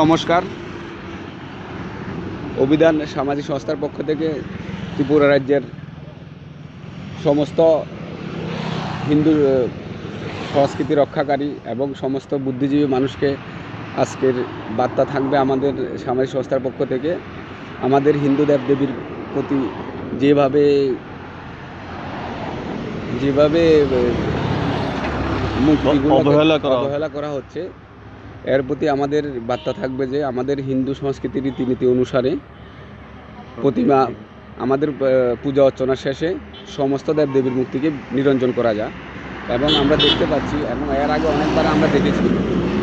নমস্কার অভিধান সামাজিক সংস্থার পক্ষ থেকে ত্রিপুরা রাজ্যের সমস্ত হিন্দু সংস্কৃতি রক্ষাকারী এবং সমস্ত বুদ্ধিজীবী মানুষকে আজকের বার্তা থাকবে আমাদের সামাজিক সংস্থার পক্ষ থেকে আমাদের হিন্দু দেবদেবীর প্রতি যেভাবে যেভাবে অবহেলা করা হচ্ছে। এর প্রতি আমাদের বার্তা থাকবে যে আমাদের হিন্দু সংস্কৃতির রীতিনীতি অনুসারে প্রতিমা আমাদের পূজা অর্চনা শেষে সমস্ত দেবদেবীর মূর্তিকে নিরঞ্জন করা যায়। এবং আমরা দেখতে পাচ্ছি, এবং এর আগে অনেকবার আমরা দেখেছি,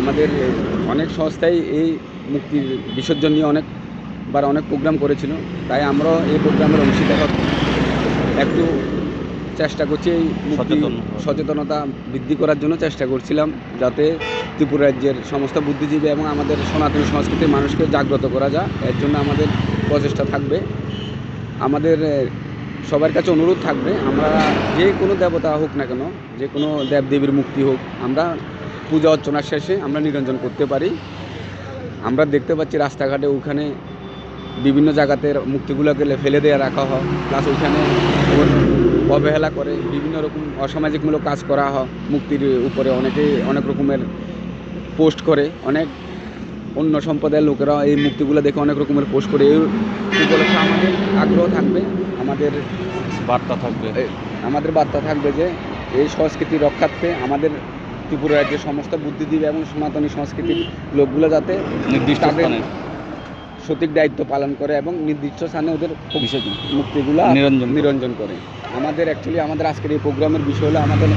আমাদের অনেক সংস্থাই এই মূর্তির বিসর্জন নিয়ে অনেকবার অনেক প্রোগ্রাম করেছিল। তাই আমরাও এই প্রোগ্রামের অংশীদার একটু চেষ্টা করছি এই। সচেতনতা বৃদ্ধি করার জন্য চেষ্টা করছিলাম যাতে ত্রিপুরা রাজ্যের সমস্ত বুদ্ধিজীবী এবং আমাদের সনাতন সংস্কৃতির মানুষকে জাগ্রত করা যায়। এর জন্য আমাদের প্রচেষ্টা থাকবে। আমাদের সবার কাছে অনুরোধ থাকবে আমরা যে কোনো দেবতা হোক না কেন যে কোনো দেবদেবীর মুক্তি হোক আমরা পূজা অর্চনার শেষে আমরা নিরঞ্জন করতে পারি। আমরা দেখতে পাচ্ছি রাস্তাঘাটে ওখানে বিভিন্ন জায়গাতে মূর্তিগুলোকে ফেলে দিয়ে রাখা হয়। প্লাস ওইখানে অবহেলা করে বিভিন্ন রকম অসামাজিকমূলক কাজ করা হয় মুক্তির উপরে অনেকে অনেক রকমের পোস্ট করে অনেক অন্য সম্প্রদায়ের লোকেরা এই মুক্তিগুলো দেখে অনেক রকমের পোস্ট করে। এই উপলক্ষে আমাদের আগ্রহ থাকবে আমাদের বার্তা থাকবে। আমাদের বার্তা থাকবে যে এই সংস্কৃতি রক্ষার্থে আমাদের ত্রিপুরা রাজ্যের সমস্ত বুদ্ধিজীবী এবং সনাতনী সংস্কৃতির লোকগুলো যাতে নির্দিষ্ট সঠিক দায়িত্ব পালন করে এবং নির্দিষ্ট স্থানে ওদের মুক্তিগুলা নিরঞ্জন নিরঞ্জন করে। আমাদের অ্যাকচুয়ালি আমাদের আজকের এই প্রোগ্রামের বিষয় হলো আমাদের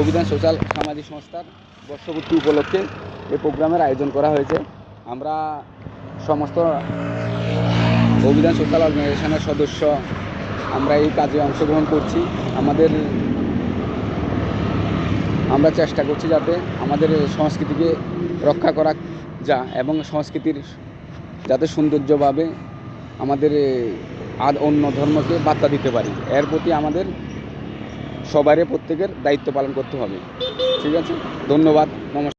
অভিধান সোশ্যাল সামাজিক সংস্থার বর্ষপূর্তি উপলক্ষে এই প্রোগ্রামের আয়োজন করা হয়েছে। আমরা সমস্ত অভিধান সোশ্যাল অর্গানাইজেশনের সদস্য আমরা এই কাজে অংশগ্রহণ করছি। আমাদের আমরা চেষ্টা করছি যাতে আমাদের সংস্কৃতিকে রক্ষা করা যা এবং সংস্কৃতির যাতে সৌন্দর্যভাবে আমাদের আর অন্য ধর্মকে বার্তা দিতে পারি। এর প্রতি আমাদের সবারই প্রত্যেকের দায়িত্ব পালন করতে হবে। ঠিক আছে? ধন্যবাদ। নমস্কার।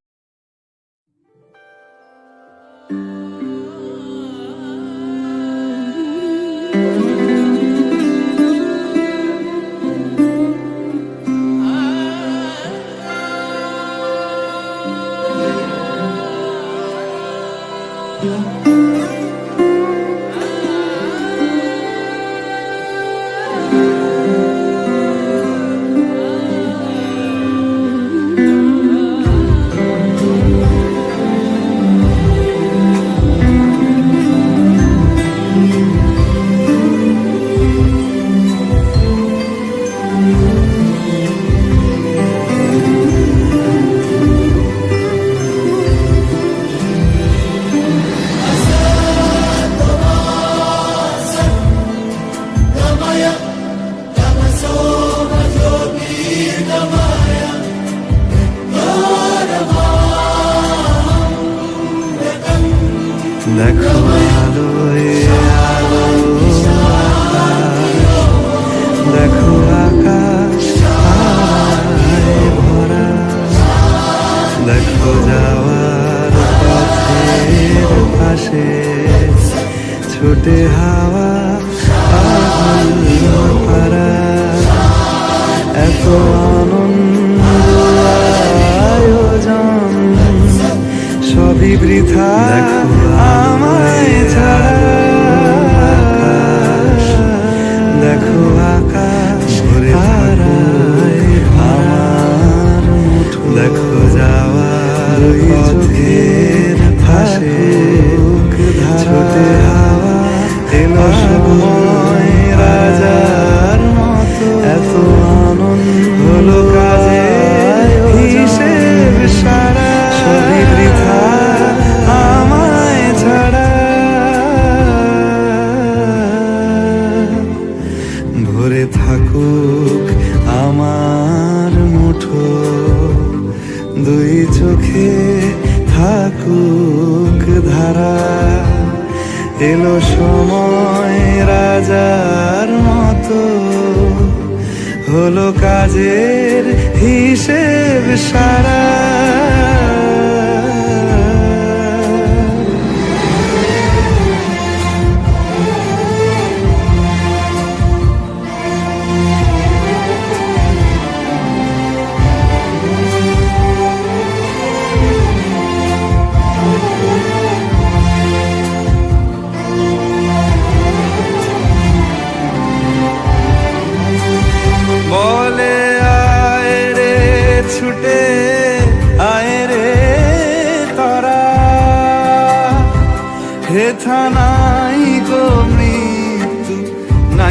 দেখো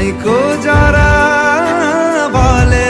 নাইকো যারা বলে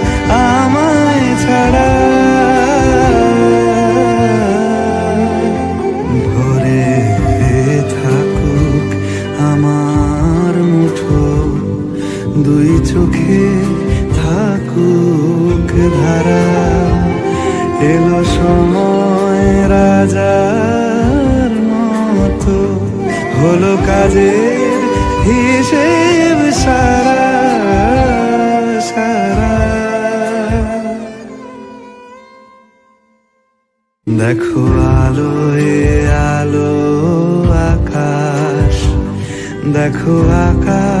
দুই চোখে থাকুক ধারা, এলো সময় রাজার মতো। হলো কাজের হিসেব সারা সারা। দেখো আলো এ আলো আকাশ, দেখো আকাশ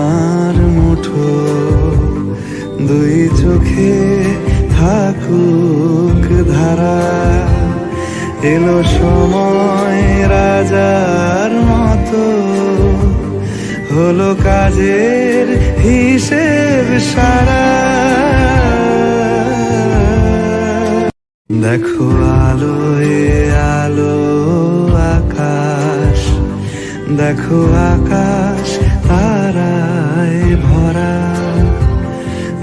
চোখে থাকুক ধারা, এলো সময় রাজার মতো। হলো কাজের হিসেব সারা। দেখো আলো আলো আকাশ, দেখো আকাশ তারায় ভরা।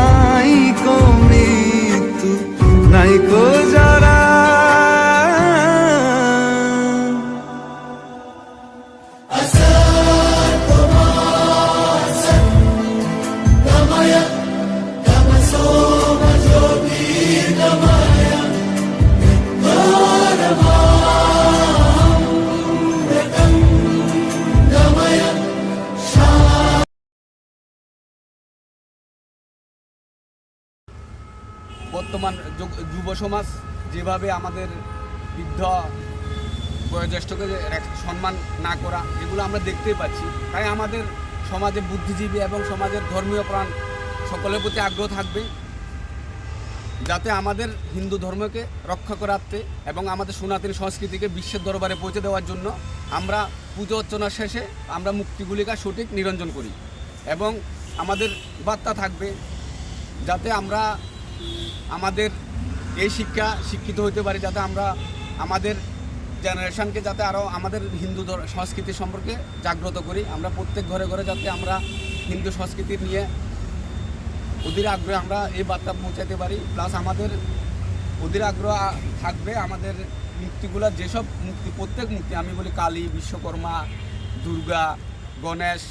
নাই কো নাই কো যারা সমাজ যেভাবে আমাদের বৃদ্ধ বয়োজ্যেষ্ঠকে সম্মান না করা, এগুলো আমরা দেখতেই পাচ্ছি। তাই আমাদের সমাজে বুদ্ধিজীবী এবং সমাজের ধর্মীয় প্রাণ সকলের প্রতি আগ্রহ থাকবে, যাতে আমাদের হিন্দু ধর্মকে রক্ষা করাতে এবং আমাদের সনাতনী সংস্কৃতিকে বিশ্বের দরবারে পৌঁছে দেওয়ার জন্য আমরা পুজো অর্চনা শেষে আমরা মুক্তিগুলিকা সঠিক নিরঞ্জন করি এবং আমাদের বার্তা থাকবে, যাতে আমরা আমাদের এই শিক্ষা শিক্ষিত হতে পারি যাতে আমরা আমাদের জেনারেশনকে যাতে আরও আমাদের হিন্দু সংস্কৃতি সম্পর্কে জাগ্রত করি। আমরা প্রত্যেক ঘরে ঘরে যাতে আমরা হিন্দু সংস্কৃতি নিয়ে ওদের আগ্রহে আমরা এই বার্তা পৌঁছাতে পারি। প্লাস আমাদের ওদের আগ্রহ থাকবে আমাদের মূর্তিগুলো যেসব মূর্তি প্রত্যেক মূর্তি আমি বলি কালী, বিশ্বকর্মা, দুর্গা, গণেশ,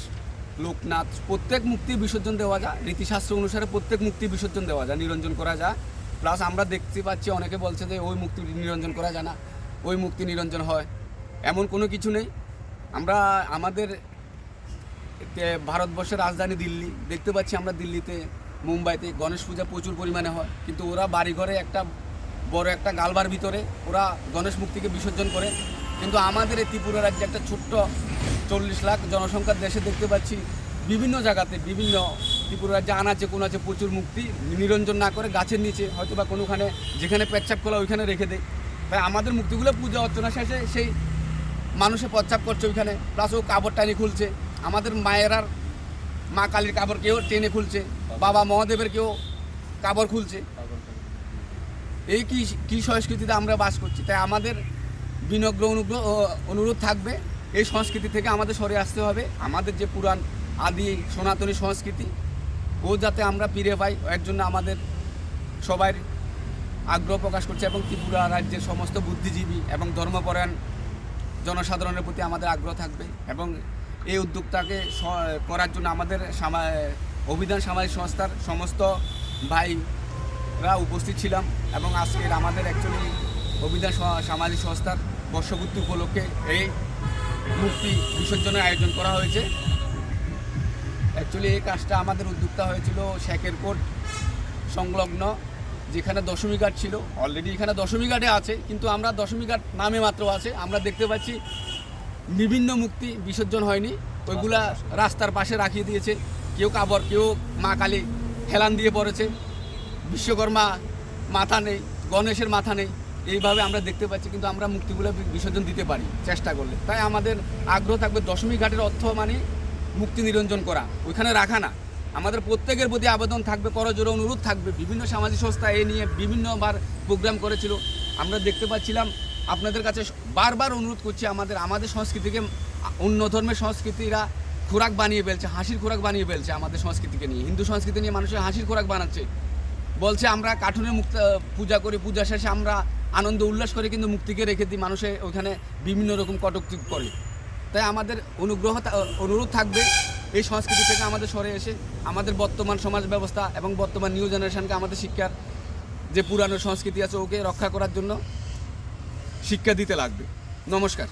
লোকনাথ, প্রত্যেক মূর্তি বিসর্জন দেওয়া যায়। রীতিশাস্ত্র অনুসারে প্রত্যেক মূর্তি বিসর্জন দেওয়া যায়, নিরঞ্জন করা যায়। প্লাস আমরা দেখতে পাচ্ছি, অনেকে বলছে যে ওই মুক্তি নিরঞ্জন করা যায় না, ওই মুক্তি নিরঞ্জন হয়। এমন কোনো কিছু নেই। আমরা আমাদের ভারতবর্ষের রাজধানী দিল্লি, দেখতে পাচ্ছি আমরা দিল্লিতে, মুম্বাইতে গণেশ পূজা প্রচুর পরিমাণে হয়। কিন্তু ওরা বাড়িঘরে একটা বড় একটা গালবার ভিতরে ওরা গণেশ মূর্তিকে বিসর্জন করে। কিন্তু আমাদের এই ত্রিপুরা রাজ্যে একটা ছোট্ট চল্লিশ লাখ জনসংখ্যার দেশে দেখতে পাচ্ছি, বিভিন্ন জায়গাতে বিভিন্ন ত্রিপুরা রাজ্যে আনাচে কোন আছে প্রচুর মুক্তি, নিরঞ্জন না করে গাছের নিচে, হয়তো বা কোনোখানে যেখানে পেচ্ছাপ খোলা ওইখানে রেখে দেয়। তাই আমাদের মুক্তিগুলো পূজা অর্চনা শেষে সেই মানুষে প্রচ্ছাপ করছে ওইখানে প্লাস ও কাপড় টানি খুলছে। আমাদের মায়েরার মা কালীর কাপড় কেউ টেনে খুলছে, বাবা মহাদেবের কেউ কাপড় খুলছে। এই কি কি সংস্কৃতিতে আমরা বাস করছি? তাই আমাদের বিনগ্র অনুগ্রহ অনুরোধ থাকবে, এই সংস্কৃতি থেকে আমাদের সরে আসতে হবে। আমাদের যে পুরাণ, আদি, সনাতনী সংস্কৃতি ও যাতে আমরা ফিরে পাই, এর জন্য আমাদের সবাই আগ্রহ প্রকাশ করছে এবং ত্রিপুরা রাজ্যের সমস্ত বুদ্ধিজীবী এবং ধর্মপরায়ণ জনসাধারণের প্রতি আমাদের আগ্রহ থাকবে এবং এই উদ্যোগটাকে করার জন্য আমাদের অভিধান সামাজিক সংস্থার সমস্ত ভাইরা উপস্থিত ছিলাম এবং আজকের আমাদের অ্যাকচুয়ালি অভিধান সামাজিক সংস্থার বর্ষপূর্তি উপলক্ষে এই মূর্তি বিসর্জনের আয়োজন করা হয়েছে। অ্যাকচুয়ালি এই কাজটা আমাদের উদ্যোক্তা হয়েছিল শেখের কোট সংলগ্ন, যেখানে দশমী ঘাট ছিল। অলরেডি এখানে দশমী ঘাটে আছে, কিন্তু আমরা দশমী ঘাট নামে মাত্র আছে। আমরা দেখতে পাচ্ছি বিভিন্ন মুক্তি বিসর্জন হয়নি। ওইগুলা রাস্তার পাশে রাখিয়ে দিয়েছে। কেউ কাবর, কেউ মা কালী হেলান দিয়ে পড়েছে। বিশ্বকর্মা মাথা নেই, গণেশের মাথা নেই। এইভাবে আমরা দেখতে পাচ্ছি, কিন্তু আমরা মুক্তিগুলো বিসর্জন দিতে পারি, চেষ্টা করলে। তাই আমাদের আগ্রহ থাকবে দশমী ঘাটের অর্থ মানে মুক্তি নিরঞ্জন করা, ওইখানে রাখা না। আমাদের প্রত্যেকের প্রতি আবেদন থাকবে করজোরে অনুরোধ থাকবে। বিভিন্ন সামাজিক সংস্থা এ নিয়ে বিভিন্নবার প্রোগ্রাম করেছিল। আমরা দেখতে পাচ্ছিলাম, আপনাদের কাছে বারবার অনুরোধ করছি আমাদের আমাদের সংস্কৃতিকে, অন্য ধর্মের সংস্কৃতিরা খোরাক বানিয়ে ফেলছে, হাসির খোরাক বানিয়ে ফেলছে আমাদের সংস্কৃতিকে নিয়ে। হিন্দু সংস্কৃতি নিয়ে মানুষের হাসির খোরাক বানাচ্ছে। বলছে, আমরা কার্টুনের মুক্ত পূজা করি, পূজা শেষে আমরা আনন্দ উল্লাস করে, কিন্তু মুক্তিকে রেখে দিই। মানুষে ওখানে বিভিন্ন রকম কটূক্তি করে। তাই আমাদের অনুগ্রহ অনুরোধ থাকবে এই সংস্কৃতি থেকে আমাদের সরে এসে আমাদের বর্তমান সমাজ ব্যবস্থা এবং বর্তমান নিউ জেনারেশনকে আমাদের শিক্ষার যে পুরানো সংস্কৃতি আছে ওকে রক্ষা করার জন্য শিক্ষা দিতে লাগবে। নমস্কার।